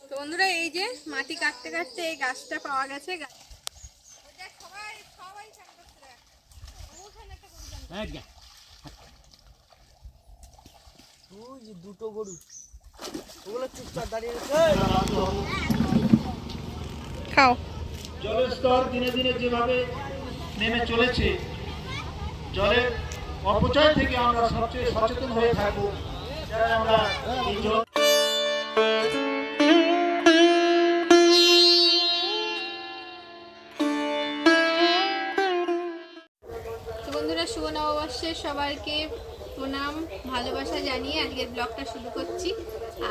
তো বন্ধুরা এই যে মাটি কাটতে কাটতে এই গাছটা পাওয়া গেছে। গা- ওই যে দুটো গরু। ওগুলো চুপচাপ দাঁড়িয়ে খাও। জলের স্তর দিনে দিনে যেভাবে নেমে চলেছে জলের অপচয় থেকে আমরা সবচেয়ে সচেতন হয়ে থাকব। আমরা এই জল নববর্ষের সবাইকে প্রণাম, ভালোবাসা জানিয়ে আজকের ব্লগটা শুরু করছি।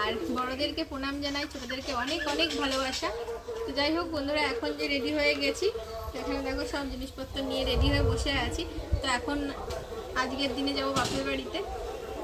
আর বড়দেরকে প্রণাম জানাই, ছোটদেরকে অনেক অনেক ভালোবাসা। তো যাই হোক বন্ধুরা, এখন যে রেডি হয়ে গেছি এখানে দেখো সব জিনিসপত্র নিয়ে রেডি হয়ে বসে আছি। তো এখন আজকের দিনে যাব বাপের বাড়িতে।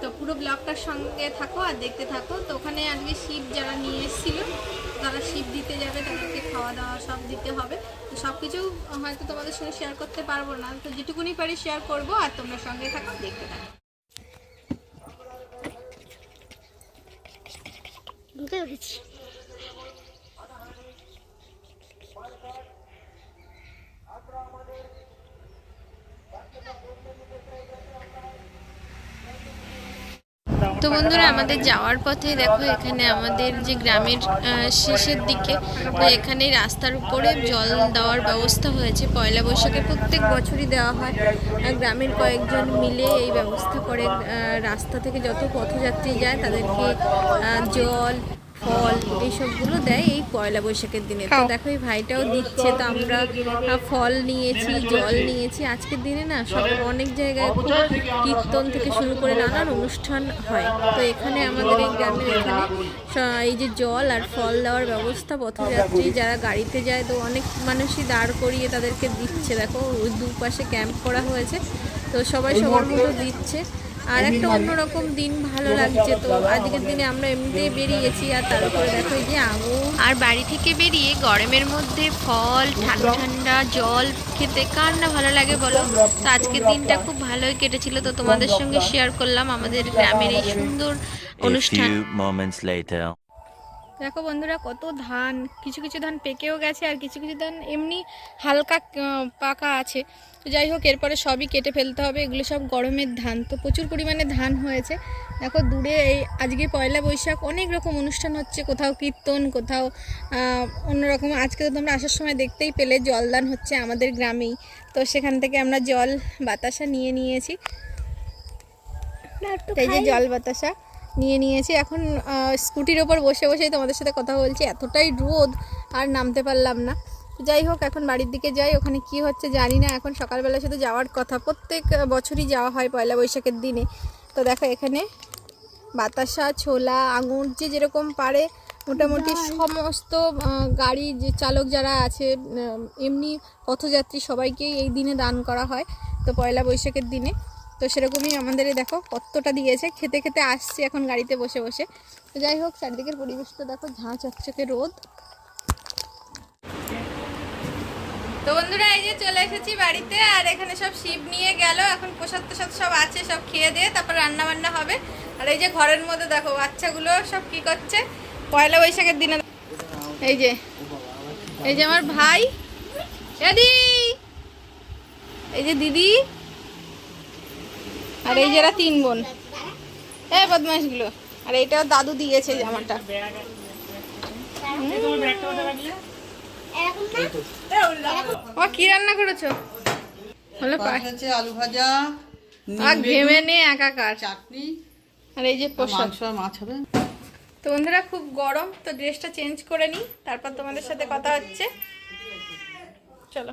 তো পুরো ব্লগটার সঙ্গে থাকো আর দেখতে থাকো। তো ওখানে আজকে শিব যারা নিয়ে এসেছিল তারা শিব দিতে যাবে, তাদেরকে খাওয়া দাওয়া সব দিতে হবে। তো সব কিছু হয়তো তোমাদের সঙ্গে শেয়ার করতে পারব না। তো যেটুকুনি পারি শেয়ার করব আর তোমরা সঙ্গে থাকো, দেখতে থাকো। ঢুকে গেছি তো বন্ধুরা, আমাদের যাওয়ার পথে দেখো এখানে আমাদের যে গ্রামের শেষের দিকে, তো এখানে রাস্তার উপরে জল দেওয়ার ব্যবস্থা হয়েছে। পয়লা বৈশাখে প্রত্যেক বছরই দেওয়া হয়। গ্রামের কয়েকজন মিলে এই ব্যবস্থা করে রাস্তা থেকে যত পথযাত্রী যায় তাদেরকে জল ফল এইসবগুলো দেয় এই পয়লা বৈশাখের দিনে। তো দেখো এই ভাইটাও দিচ্ছে তো আমরা ফল নিয়েছি জল নিয়েছি। আজকের দিনে না সব অনেক জায়গায় কীর্তন থেকে শুরু করে নানান অনুষ্ঠান হয়। তো এখানে আমাদের এই গ্রামের এখানে এই যে জল আর ফল দেওয়ার ব্যবস্থা পথযাত্রী যারা গাড়িতে যায় তো অনেক মানুষই দাঁড় করিয়ে তাদেরকে দিচ্ছে। দেখো ওই দুপাশে ক্যাম্প করা হয়েছে। তো সবাই সবার মতো দিচ্ছে। আর একটা অন্যরকম দিন ভালো লাগছে তো। আজকের দিনে আমরা এমনিতেই বেরিয়েছি আর তার উপরে দেখো যে আগু আর বাড়ি থেকে বেরিয়ে গরমের মধ্যে ফল ঠান্ডা ঠান্ডা জল খেতে কার না ভালো লাগে বলো? তো আজকের দিনটা খুব ভালোই কেটেছিল তো তোমাদের সঙ্গে শেয়ার করলাম আমাদের গ্রামের এই সুন্দর অনুষ্ঠান. দেখো বন্ধুরা কত ধান কিছু কিছু ধান পেকেও গেছে আর কিছু কিছু ধান এমনি হালকা পাকা আছে। তো যাই হোক এরপরে সবই কেটে ফেলতে হবে। এগুলো সব গরমের ধান তো প্রচুর পরিমাণে ধান হয়েছে। দেখো দূরে এই আজকে পয়লা বৈশাখ অনেক রকম অনুষ্ঠান হচ্ছে। কোথাও কীর্তন কোথাও অন্যরকম। আজকে তো তোমরা আসার সময় দেখতেই পেলে জলদান হচ্ছে আমাদের গ্রামেই। তো সেখান থেকে আমরা জল বাতাসা নিয়ে নিয়েছি। এই যে জল বাতাসা। নিয়ে নিয়েছি। এখন স্কুটির ওপর বসে বসেই তোমাদের সাথে কথা বলছি। এতটাই রোদ আর নামতে পারলাম না। যাই হোক এখন বাড়ির দিকে যাই। ওখানে কি হচ্ছে জানি না। এখন সকালবেলা শুধু যাওয়ার কথা। প্রত্যেক বছরই যাওয়া হয় পয়লা বৈশাখের দিনে। তো দেখো এখানে বাতাসা ছোলা আঙুর যে যেরকম পারে মোটামুটি সমস্ত গাড়ি যে চালক যারা আছে এমনি পথযাত্রী সবাইকেই এই দিনে দান করা হয়। তো পয়লা বৈশাখের দিনে। তো সেরকমই আমাদের দেখো, কতটা দিয়েছে, খেতে খেতে আসছে এখন গাড়িতে বসে বসে। তো যাই হোক, চারিদিকের পরিবেশটা দেখো, ঝাঁ চকচকে রোদ। তো বন্ধুরা, এই যে চলে এসেছি বাড়িতে, আর এখানে সব শিব নিয়ে গেল। এখন প্রসাদ প্রসাদ সব আছে, সব খেয়ে দিয়ে তারপর রান্না বান্না হবে। আর এই যে ঘরের মধ্যে দেখো, বাচ্চাগুলো সব কি করছে? পয়লা বৈশাখের দিনে এই যে এই যে আমার ভাই। এই যে দিদি। আর এই যে এরা তিন বোন। এ বদমাইশগুলো আর এইটাও দাদু দিয়েছে জামাটা। ও কি রান্না করেছ? হলো আলু ভাজা আর ঘেমে নে একাকার। চাটনি আর এই যে মাছ হবে। তো বন্ধুরা খুব গরম তো ড্রেসটা চেঞ্জ করে নিই। তারপর তোমাদের সাথে কথা হচ্ছে। চলো।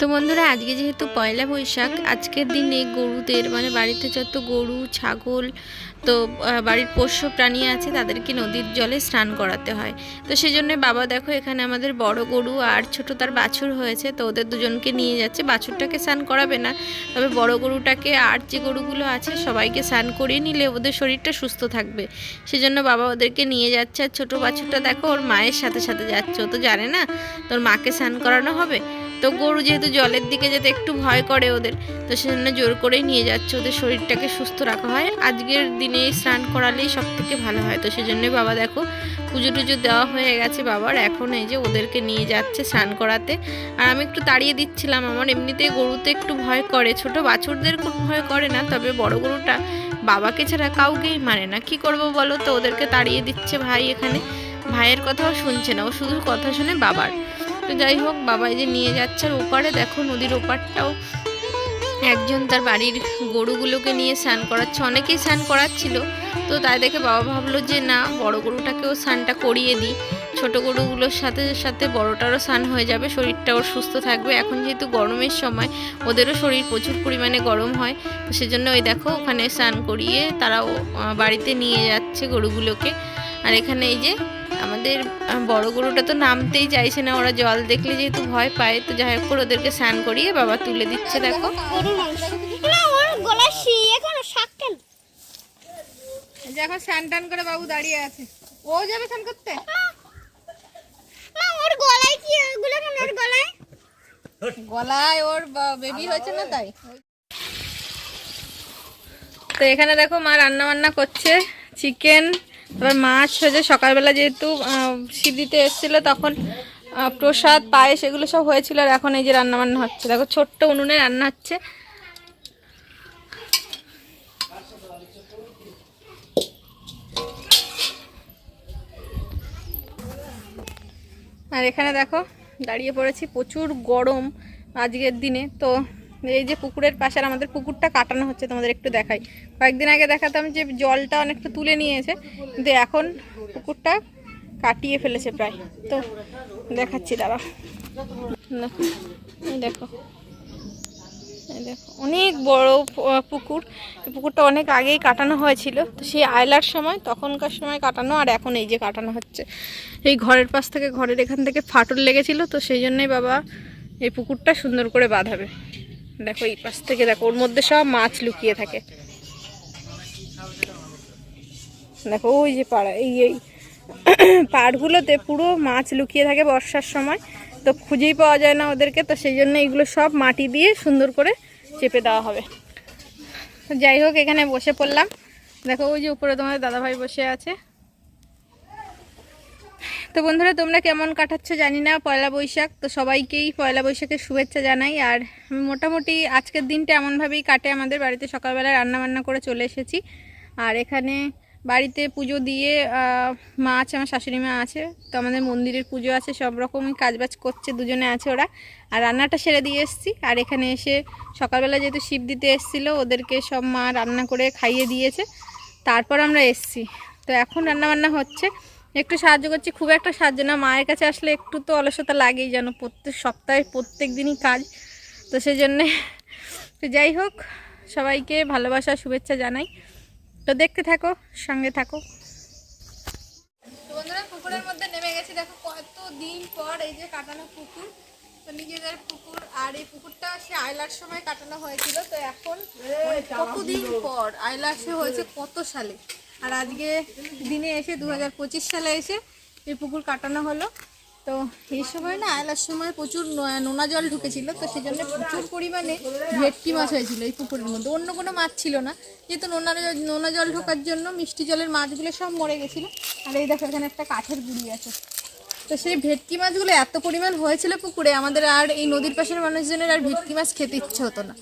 তো বন্ধুরা, আজকে যেহেতু পয়লা বৈশাখ, আজকের দিনে গরুদের মানে বাড়িতে যত গরু, ছাগল, তো বাড়ির পোষ্য প্রাণী আছে, তাদেরকে নদীর জলে স্নান করাতে হয়। তো সেই জন্য বাবা দেখো, এখানে আমাদের বড় গরু আর ছোট তার বাছুর হয়েছে, তো ওদের দুজনকে নিয়ে যাচ্ছে। বাছুরটাকে স্নান করাবে না, তবে বড় গরুটাকে আর যে গরুগুলো আছে, সবাইকে স্নান করিয়ে নিলে ওদের শরীরটা সুস্থ থাকবে। সেজন্য বাবা ওদেরকে নিয়ে যাচ্ছে। আর ছোটো বাছুরটা দেখো, ওর মায়ের সাথে সাথে যাচ্ছে। ও তো জানে না, তোর মাকে স্নান করানো হবে? তো গরু যেহেতু জলের দিকে যেতে একটু ভয় করে ওদের, তো সেজন্য জোর করেই নিয়ে যাচ্ছে। ওদের শরীরটাকে সুস্থ রাখা হয়। আজকের দিনে স্নান করালেই সব থেকে ভালো হয়। তো সেজন্যই বাবা দেখো, পুজো টুজো দেওয়া হয়ে গেছে বাবার। এখন এই যে ওদেরকে নিয়ে যাচ্ছে স্নান করাতে। আর আমি একটু তাড়িয়ে দিচ্ছিলাম। আমার এমনিতেই গরুতে একটু ভয় করে। ছোট বাছুরদের খুব ভয় করে না, তবে বড় গরুটা বাবাকে ছাড়া কাউকেই মানে না। কি করব বলো তো? ওদেরকে তাড়িয়ে দিচ্ছে ভাই এখানে। ভাইয়ের কথাও শুনছে না। ও শুধু কথা শুনে বাবার। তো যাই হোক, বাবা এই যে নিয়ে যাচ্ছে আর ওপারে দেখো নদীর ওপারটাও একজন তার বাড়ির গরুগুলোকে নিয়ে স্নান করাচ্ছে। অনেকেই স্নান করাচ্ছিল। তো তাই দেখে বাবা ভাবলো যে না, বড় গরুটাকেও স্নানটা করিয়ে দিই। ছোট গরুগুলোর সাথে সাথে বড়টারও স্নান হয়ে যাবে, শরীরটা ওর সুস্থ থাকবে। এখন যেহেতু গরমের সময়, ওদেরও শরীর প্রচুর পরিমাণে গরম হয়। তো সেজন্য ওই দেখো ওখানে স্নান করিয়ে তারাও বাড়িতে নিয়ে যাচ্ছে গরুগুলোকে। আর এখানে এই যে আমাদের বড় গরুটা তো নামতেই চাইছে না ওরা জল দেখলে যেহেতু ভয় পায় তো যাই হোক করে ওদেরকে স্নান করিয়ে বাবা তুলে দিচ্ছে দেখো। স্নান টান করে বাবু দাঁড়িয়ে আছে। ও যাবে স্নান করতে? ওর গলায় কি ওগুলো কেন ওর গলায়? গলায় ওর বেবি হয়েছে না তাই? তো এখানে দেখো মা রান্না বান্না করছে চিকেন তারপর মাছ হয়েছে সকালবেলা যেহেতু দিতে এসেছিল, তখন প্রসাদ, পায়েস এগুলো সব হয়েছিল আর এখন এই যে রান্না বান্না হচ্ছে। দেখো ছোট্ট উনুনে রান্না হচ্ছে। আর এখানে দেখো, দাঁড়িয়ে পড়েছি প্রচুর গরম আজকের দিনে, তো এই যে পুকুরের পাশে আর আমাদের পুকুরটা কাটানো হচ্ছে, তোমাদের একটু দেখাই। কয়েকদিন আগে দেখাতাম যে জলটা অনেকটা তুলে নিয়েছে, কিন্তু এখন পুকুরটা কাটিয়ে ফেলেছে প্রায়। তো দেখাচ্ছি দাঁড়া দেখো দেখো দেখো, অনেক বড় পুকুর। পুকুরটা অনেক আগেই কাটানো হয়েছিল, তো সেই আয়লার সময়, তখনকার সময় কাটানো, আর এখন এই যে কাটানো হচ্ছে। এই ঘরের পাশ থেকে, ঘরের এখান থেকে ফাটল লেগেছিল, তো সেই জন্যই বাবা এই পুকুরটা সুন্দর করে বাঁধাবে। দেখো, এই পাশ থেকে দেখো, ওর মধ্যে সব মাছ লুকিয়ে থাকে। দেখো, ওই যে পাড়া, এই এই পাড়গুলোতে পুরো মাছ লুকিয়ে থাকে বর্ষার সময়। তো খুঁজেই পাওয়া যায় না ওদেরকে, তো সেই জন্য এগুলো সব মাটি দিয়ে সুন্দর করে চেপে দেওয়া হবে। যাই হোক, এখানে বসে পড়লাম। দেখো, ওই যে উপরে তোমাদের দাদাভাই বসে আছে। তো বন্ধুরা, তোমরা কেমন কাটাচ্ছ জানি না, পয়লা বৈশাখ। তো সবাইকেই পয়লা বৈশাখের শুভেচ্ছা জানাই। আর মোটামুটি আজকের দিনটা এমনভাবেই কাটে। আমাদের বাড়িতে সকালবেলা রান্নাবান্না করে চলে এসেছি। আর এখানে বাড়িতে পুজো দিয়ে মা আছে, আমার শাশুড়ি মা আছে। তো আমাদের মন্দিরের পুজো আছে, সব রকমই কাজবাজ করছে, দুজনে আছে ওরা। আর রান্নাটা সেরে দিয়ে এসেছি। আর এখানে এসে সকালবেলা যেহেতু শিব দিতে এসেছিল, ওদেরকে সব মা রান্না করে খাইয়ে দিয়েছে। তারপর আমরা এসছি। তো এখন রান্না বান্না হচ্ছে। একটু সাহায্য করছি খুব একটা সাহায্য না। মায়ের কাছে আসলে একটু তো অলসতা লাগেই যেন প্রত্যেক সপ্তাহে প্রত্যেক দিনই কাজ। তো সেই জন্যে তো যাই হোক সবাইকে ভালোবাসা শুভেচ্ছা জানাই। তো দেখতে থাকো সঙ্গে থাকো। বন্ধুরা পুকুরের মধ্যে নেমে গেছি। দেখো কত দিন পর এই যে কাটানো পুকুর। তো নিজেদের পুকুর আর এই পুকুরটা সে আইলার সময় কাটানো হয়েছিল। তো এখন কতদিন পর আইলার সে হয়েছে কত সালে? আর আজকে দিনে এসে দু হাজার পঁচিশ সালে এসে এই পুকুর কাটানো হলো। তো এই সময় না আয়লার সময় প্রচুর নোনা জল ঢুকেছিল, তো সেই জন্য প্রচুর পরিমাণে ভেটকি মাছ হয়েছিল এই পুকুরের মধ্যে। অন্য কোনো মাছ ছিল না, যেহেতু নোনা নোনা জল ঢোকার জন্য মিষ্টি জলের মাছগুলো সব মরে গেছিল। আর এই দেখো, এখানে একটা কাঠের গুড়ি আছে। তো সেই ভেটকি মাছগুলো এত পরিমাণ হয়েছিল পুকুরে, আমাদের আর এই নদীর পাশের মানুষজনের আর ভেটকি মাছ খেতে ইচ্ছে হতো না।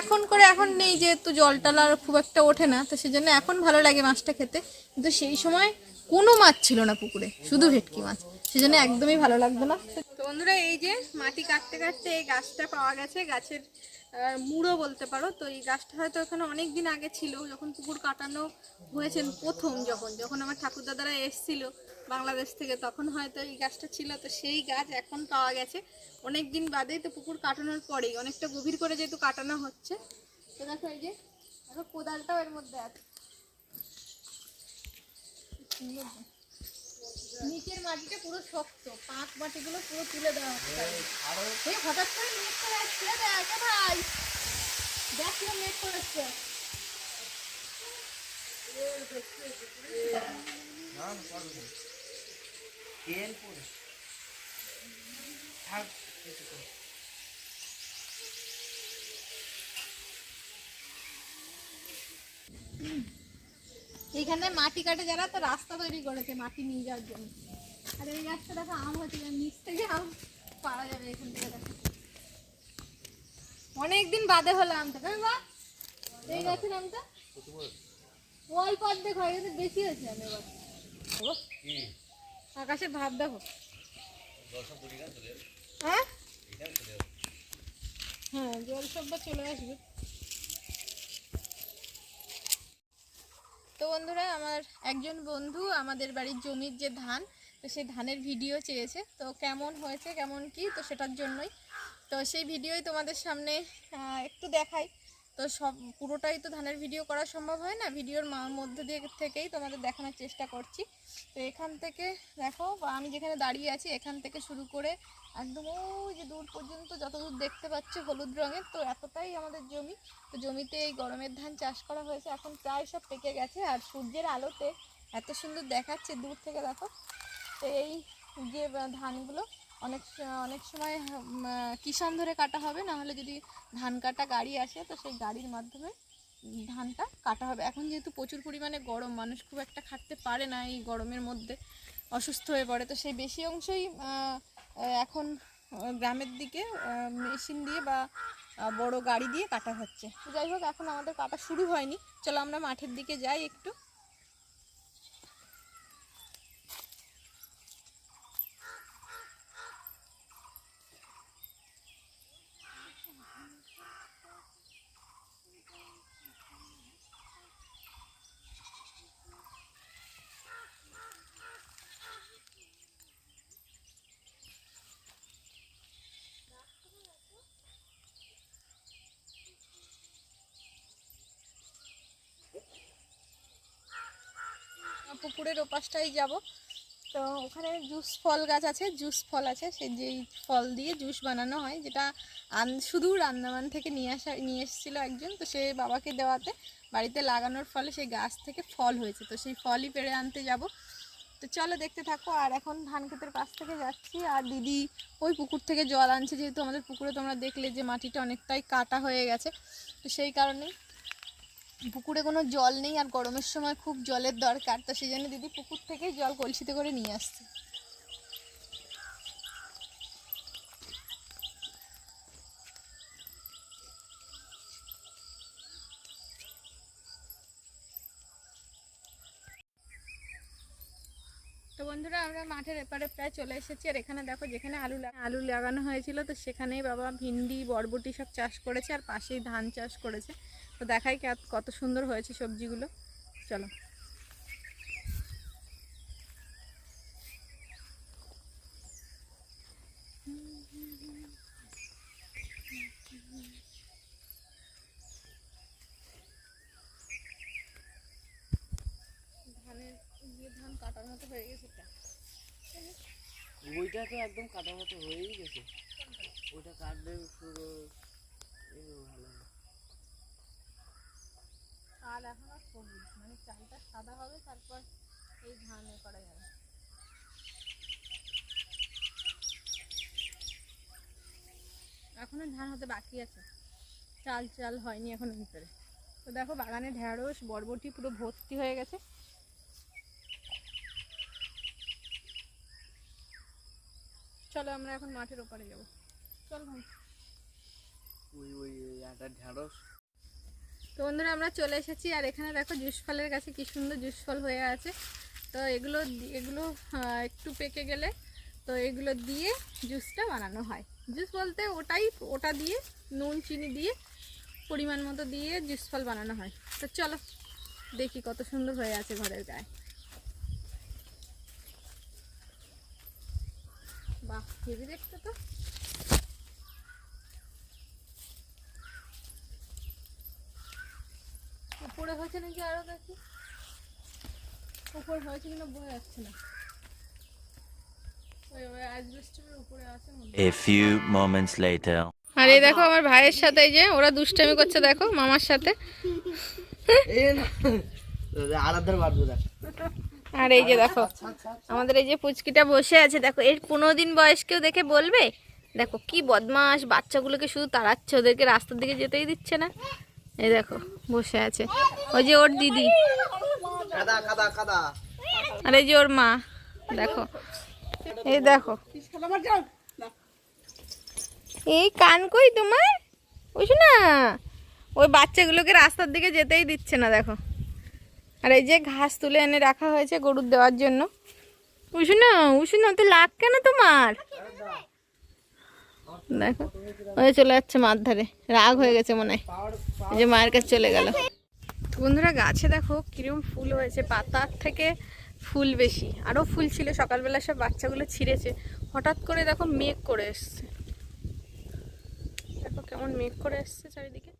এখন করে এখন নেই, যেহেতু জলটাল আর খুব একটা ওঠে না, তো সেজন্য এখন ভালো লাগে মাছটা খেতে। কিন্তু সেই সময় কোনো মাছ ছিল না পুকুরে, শুধু ভেটকি মাছ। সেজন্য একদমই ভালো লাগতো না। তো বন্ধুরা, এই যে মাটি কাটতে কাটতে এই গাছটা পাওয়া গেছে, গাছের মুড়ো বলতে পারো। তো এই গাছটা হয়তো এখানে অনেক দিন আগে ছিল, যখন পুকুর কাটানো হয়েছেন প্রথম, যখন যখন আমার ঠাকুর দাদারা এসছিল বাংলাদেশ থেকে তখন হয়তো এই গাছটা ছিল, তো সেই গাছ এখন পাওয়া গেছে। অনেক দিন বাদেই তো পুকুর কাটানোর পরেই, অনেকটা গভীর করে যেহেতু কাটানো হচ্ছে। তো দেখো এই যে, দেখো কোদালটাও এর মধ্যে আছে। নিচের মাটিটা পুরো শক্ত পাঁক মাটিগুলো পুরো তুলে দেওয়া হচ্ছে। হঠাৎ করে মেঘ করে দেখ ভাই। দেখ কিরম মেঘ করেছে। তেল পড়ে থাক কিছু করে। এইখানে মাটি কাটে যারা তো রাস্তা তৈরি করেছে মাটি নিয়ে যাওয়ার জন্য। আর এই গাছটা দেখো আম হচ্ছে নিচ থেকে আম পাওয়া যাবে এখান থেকে দেখো। অনেকদিন বাদে হলো আমটা তাই বা এই গাছের আমটা ওই পথ দেখো এখানে বেশি হয়েছে আমি এবার দেখো। আকাশের ভাব দেখো। হ্যাঁ? হ্যাঁ জল সব চলে আসবে। তো বন্ধুরা, আমার একজন বন্ধু আমাদের বাড়ির জমির যে ধান, তো সেই ধানের ভিডিও চেয়েছে। তো কেমন হয়েছে, কেমন কি, তো সেটার জন্যই। তো সেই ভিডিওই তোমাদের সামনে একটু দেখাই। তো সব, পুরোটাই তো ধানের ভিডিও করা সম্ভব হয় না? ভিডিওর মধ্যে দিয়ে থেকেই তোমাদের দেখানোর চেষ্টা করছি। তো এখান থেকে দেখো আমি যেখানে দাঁড়িয়ে আছি, এখান থেকে শুরু করে একদম ওই যে দূর পর্যন্ত যতদূর দেখতে পাচ্ছ হলুদ রঙের, তো এতটাই আমাদের জমি। তো জমিতে এই গরমের ধান চাষ করা হয়েছে, এখন প্রায় সব পেকে গেছে। আর সূর্যের আলোতে এত সুন্দর দেখাচ্ছে দূর থেকে দেখো। তো এই যে ধানগুলো অনেক অনেক সময় কিষান ধরে কাটা হবে, না হলে যদি ধান কাটা গাড়ি আসে, তো সেই গাড়ির মাধ্যমে ধানটা কাটা হবে। এখন যেহেতু প্রচুর পরিমাণে গরম, মানুষ খুব একটা খাটতে পারে না এই গরমের মধ্যে, অসুস্থ হয়ে পড়ে। তো সেই বেশি অংশই এখন গ্রামের দিকে মেশিন দিয়ে বা বড় গাড়ি দিয়ে কাটা হচ্ছে। যাই হোক, এখন আমাদের কাটা শুরু হয়নি। চলো আমরা মাঠের দিকে যাই একটু। পুকুরের ওপাশটাই যাব। তো ওখানে জুস ফল গাছ আছে, জুস ফল আছে, সে যেই ফল দিয়ে জুস বানানো হয়, যেটা আন, শুধু রান্নাবান থেকে নিয়ে আসা, নিয়ে এসেছিল একজন, তো সে বাবাকে দেওয়াতে বাড়িতে লাগানোর ফলে সেই গাছ থেকে ফল হয়েছে। তো সেই ফলই পেড়ে আনতে যাব। তো চলো দেখতে থাকো, আর এখন ধান ক্ষেতের পাশ থেকে যাচ্ছি। আর দিদি ওই পুকুর থেকে জল আনছে, যেহেতু আমাদের পুকুরে তোমরা দেখলে যে মাটিটা অনেকটাই কাটা হয়ে গেছে, তো সেই কারণেই পুকুরে কোনো জল নেই আর গরমের সময় খুব জলের দরকার, তো সেই জন্য দিদি পুকুর থেকেই জল কলসিতে করে নিয়ে আসছে। তো বন্ধুরা, আমরা মাঠের এপারে প্রায় চলে এসেছি, আর এখানে দেখো যেখানে আলু আলু লাগানো হয়েছিল, তো সেখানেই বাবা ভিন্ডি, বরবটি সব চাষ করেছে, আর পাশেই ধান চাষ করেছে। তো দেখাই কত সুন্দর হয়েছে সবজিগুলো। চলো। ধানের ইয়ে ধান কাটার মতো হয়ে গেছে ওইটা তো একদম কাটার মতো হয়েই গেছে। ওটা কাটলে পুরো ভালো চাল এখন আর সবুজ মানে চালটা সাদা হবে, তারপর এই ধান করা যাবে। এখনও ধান হতে বাকি আছে। চাল চাল হয়নি এখনও ভিতরে। তো দেখো বাগানে ঢেঁড়স, বরবটি পুরো ভর্তি হয়ে গেছে। চলো আমরা এখন মাঠের ওপারে যাব। চল ভাই ওই ওই একটা ঢ্যাঁড়স তো বন্ধুরা, আমরা চলে এসেছি। আর এখানে দেখো জুস ফলের কাছে কি সুন্দর জুস ফল হয়ে আছে। তো এগুলো এগুলো একটু পেকে গেলে তো এগুলো দিয়ে জুসটা বানানো হয়। জুস বলতে ওটাই, ওটা দিয়ে, নুন, চিনি দিয়ে, পরিমাণ মতো দিয়ে জুস ফল বানানো হয়। তো চলো দেখি কত সুন্দর হয়ে আছে ঘরের গায়ে। বাহ, হেভি দেখতে তো। উপরে হয়েছে নাকি আরও দেখি? উপরে হয়েছে কিনা বোঝা যাচ্ছে না। A few moments later. আর দেখো আমার ভাইয়ের সাথে এই যে ওরা দুষ্টামি করছে দেখো মামার সাথে। আর এই যে দেখো আমাদের এই যে পুচকিটা বসে আছে দেখো এর পনেরো দিন বয়স কেউ দেখে বলবে? দেখো কি বদমাস বাচ্চাগুলোকে শুধু তাড়াচ্ছে ওদেরকে রাস্তার দিকে যেতেই দিচ্ছে না। এই দেখো বসে আছে। ওই যে ওর দিদি। আর এই যে ওর মা দেখো। এই দেখো। এই কান কই তোমার? বুঝো না ওই বাচ্চাগুলোকে রাস্তার দিকে যেতেই দিচ্ছে না দেখো। আর এই যে ঘাস তুলে এনে রাখা হয়েছে গরুর দেওয়ার জন্য। উঠু না উঠু না তো লাগ কেন তোমার? দেখো, ওই চলে যাচ্ছে মার ধারে। রাগ হয়ে গেছে মনে হয়। যে মায়ের কাছে চলে গেল। বন্ধুরা, গাছে দেখো কিরম ফুল হয়েছে। পাতার থেকে ফুল বেশি। আরও ফুল ছিল। সকালবেলা সব বাচ্চাগুলো ছিঁড়েছে। হঠাৎ করে দেখো মেঘ করে এসছে। দেখো কেমন মেঘ করে এসছে চারিদিকে।